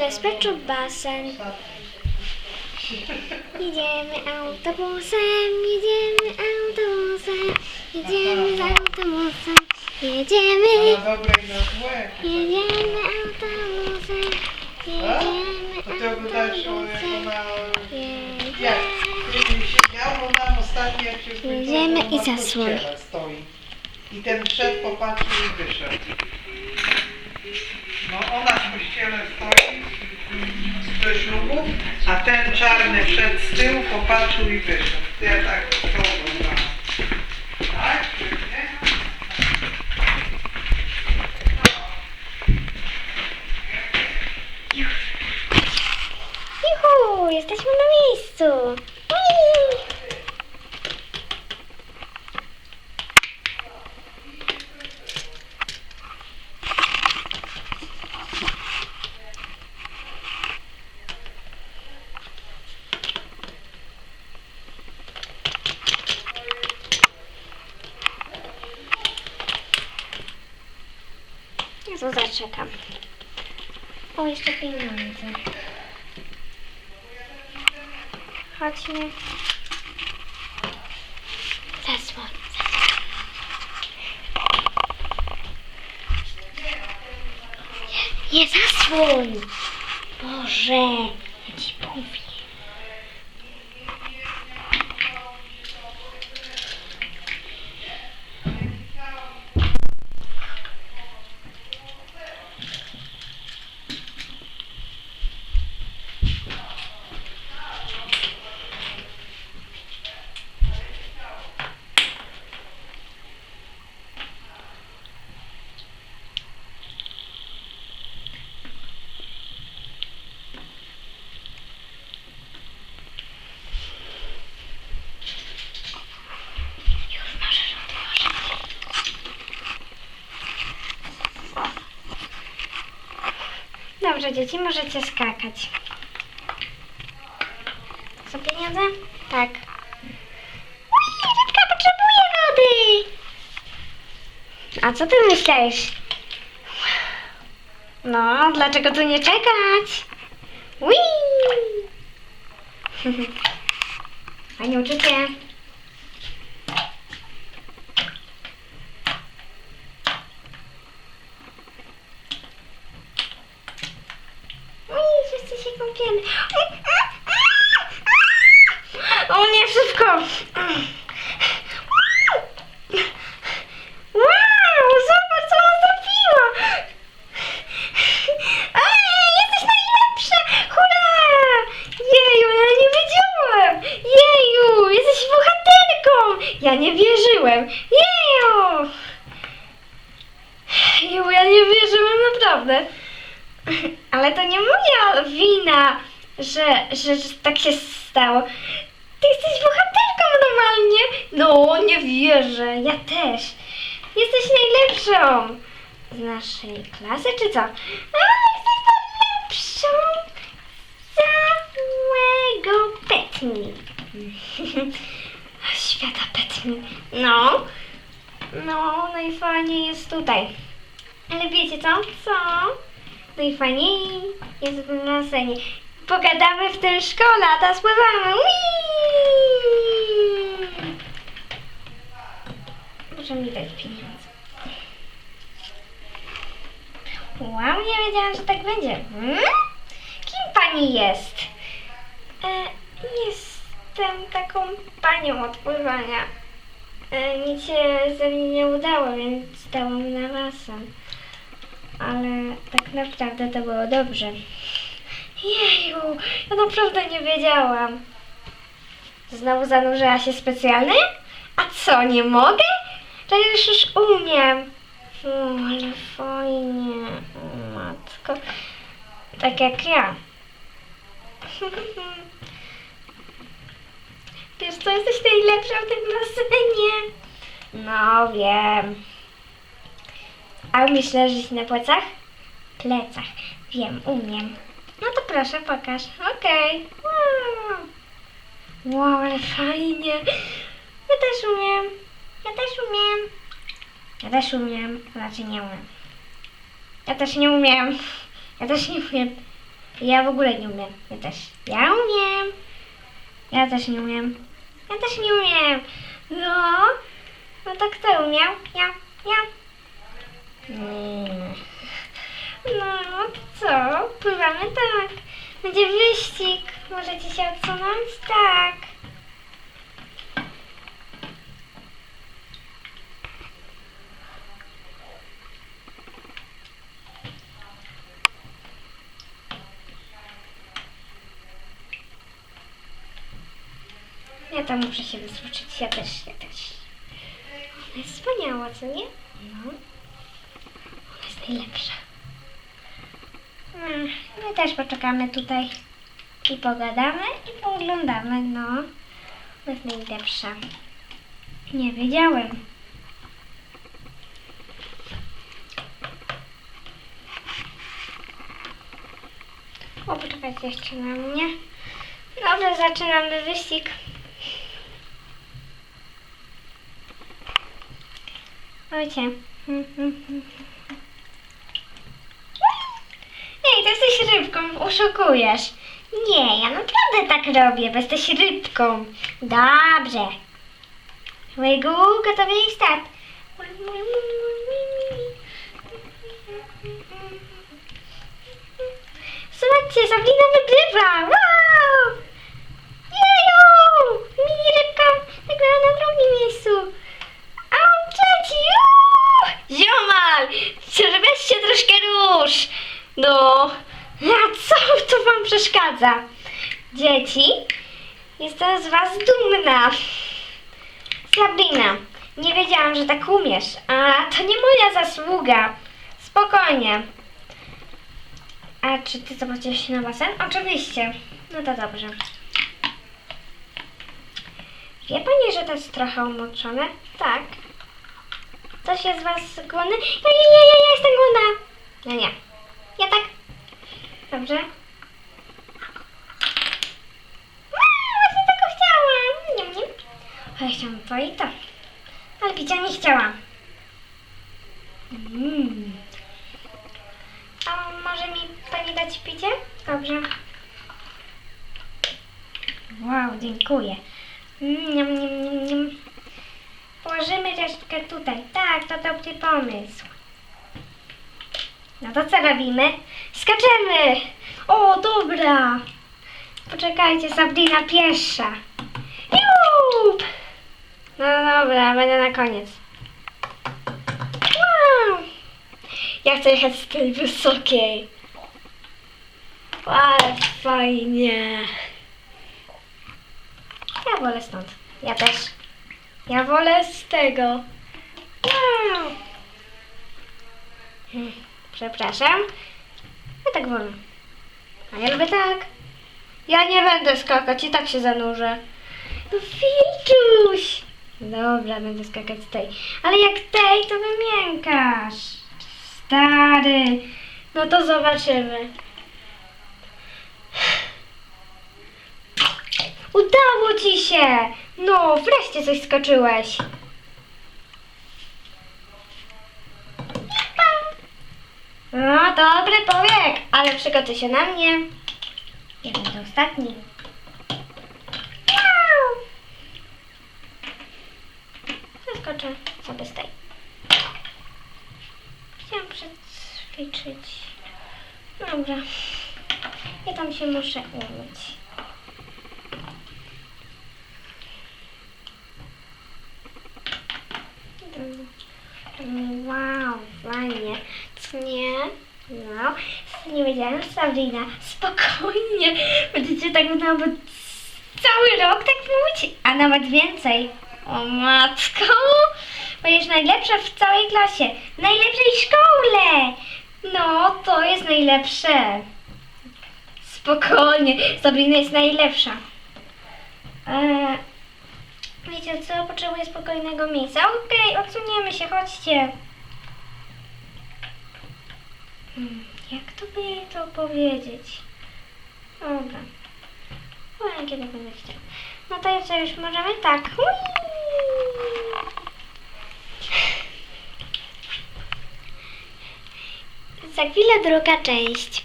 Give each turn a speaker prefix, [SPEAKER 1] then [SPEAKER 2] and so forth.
[SPEAKER 1] Respectru basen. Jedziemy autobusem, jedziemy autobusem, jedziemy z autobusem, jedziemy, jedziemy autobusem, jedziemy
[SPEAKER 2] To ty oglądałeś o jako
[SPEAKER 1] autobusem,
[SPEAKER 2] na...
[SPEAKER 1] jedziemy.
[SPEAKER 2] Jak? Kiedyś ja oglądałam ostatnio jak się
[SPEAKER 1] Jedziemy i
[SPEAKER 2] na
[SPEAKER 1] zasłon.
[SPEAKER 2] kościele stoi. I ten wszedł, popatrzył i wyszedł. No ona w kościele stoi do ślubu, a ten czarny wszedł z tyłu, popatrzył i wyszedł. Ja tak to oglądałam. Tak? Nie?
[SPEAKER 1] Juhu, jesteśmy na miejscu. Ui. Zaczekam. O, jeszcze pieniądze. Chodźmy. Zasłon. Nie, nie zasłoń! Boże, Dobrze, dzieci, możecie skakać. Są pieniądze? Tak. Rybka potrzebuje wody! A co ty myślisz? No, dlaczego tu nie czekać? Ui! Fajnie uczucie. Kąpiemy. O nie, szybko. Wow, zobacz, co ona zrobiła. Jeju, ja nie wiedziałem. Jeju, jesteś bohaterką. Ja nie wierzyłem. Jeju. Jeju, ja nie wierzyłem naprawdę. Ale to nie moja wina, że, że, że tak się stało. Ty jesteś bohaterką normalnie. No, nie wierzę. Ja też. Jesteś najlepszą. Z naszej klasy, czy co? A, jesteś najlepszą całego Petni. Świata Petni. No. No, najfajniej jest tutaj. Ale wiecie co? Co? Najfajniej jest w basenie. Pogadamy w tym szkole, a teraz pływamy. Whee! Proszę mi dać pieniądze. Wow, nie wiedziałam, że tak będzie. Hmm? Kim pani jest? E, jestem taką panią od pływania. E, nic się ze mnie nie udało, więc stałam na basen ale tak naprawdę to było dobrze. Jeju, ja naprawdę nie wiedziałam. Znowu zanurzyła się specjalnie? A co, nie mogę? Przecież już umiem. O, ale fajnie, matko. Tak jak ja. Wiesz co, jesteś najlepsza w tym basenie. No, wiem. A umiesz leżeć na plecach? Plecach. Wiem, umiem. No to proszę, pokaż. Okej. Wow. wow, ale fajnie. Ja też umiem. Ja też umiem. Ja też umiem. Raczej nie umiem. Ja też nie umiem. Ja też nie umiem. Ja w ogóle nie umiem. Ja też. Ja umiem. Ja też nie umiem. Ja też nie umiem. No. No to kto umiał? Ja. Ja. No to co? Pływamy tak. Będzie wyścig. Możecie się odsunąć? Tak. Ja tam muszę się wysłuchać. Ja też, ja też. Jest wspaniała, co nie? No. Najlepsza. Mm, My też poczekamy tutaj i pogadamy i pooglądamy, no. Ona jest najlepsza. Nie wiedziałem. O, poczekajcie jeszcze na mnie. Dobrze, zaczynamy wyścig. Ojcie. Ej, ty jesteś rybką, oszukujesz. Nie, ja naprawdę tak robię, bo jesteś rybką. Dobrze. Łygu, gotowy i start. Słuchajcie, Sabrina wygrywa! Wow! Dzieci, jestem z was dumna. Sabrina, nie wiedziałam, że tak umiesz. A to nie moja zasługa. Spokojnie. A czy ty zobaczyłeś się na basen? Oczywiście. No to dobrze. Wie pani, że to jest trochę umoczone? Tak. Ktoś jest z was głodny? Ja, ja, ja, ja, jestem głodna. No nie. Ja tak. Dobrze. A, właśnie tego chciałam. Nie, nie. A ja chciałam to i to. Ale picia nie chciałam. Mm. A może mi pani dać picie? Dobrze. Wow, dziękuję. Mm, niam, niam, niam, niam. Położymy resztkę tutaj. Tak, to dobry pomysł. No to co robimy? Skaczemy! O, dobra! Poczekajcie, Sabrina pierwsza. Jup! No dobra, będę na koniec. Ja chcę jechać z tej wysokiej. Ale fajnie. Ja wolę stąd. Ja też. Ja wolę z tego. Wow! Hmm, Przepraszam. Ja tak wolę. A ja lubię tak. Ja nie będę skakać i tak się zanurzę. No Filczuś! Dobra, będę skakać z tej. Ale jak tej, to wymiękasz. Stary. No to zobaczymy. Udało ci się! No, wreszcie coś skoczyłeś. No, dobry powiek, ale przygotuj się na mnie. Ja będę ostatni. Miau! Zaskoczę sobie z tej. Chciałam przećwiczyć. Dobra. Ja tam się muszę umyć. Wow, fajnie. Nie? No, nie wiedziałam, Sabrina. Spokojnie. Będziecie tak nawet cały rok tak mówić, a nawet więcej. O matko, będziesz najlepsza w całej klasie, w najlepszej szkole. No, to jest najlepsze. Spokojnie, Sabrina jest najlepsza. Eee, wiecie co, potrzebuję spokojnego miejsca. Okej, odsuniemy się, chodźcie. Hmm, jak to by jej to powiedzieć? Dobra. Powiem, kiedy będę chciał. No to już możemy? Tak. Za chwilę druga część.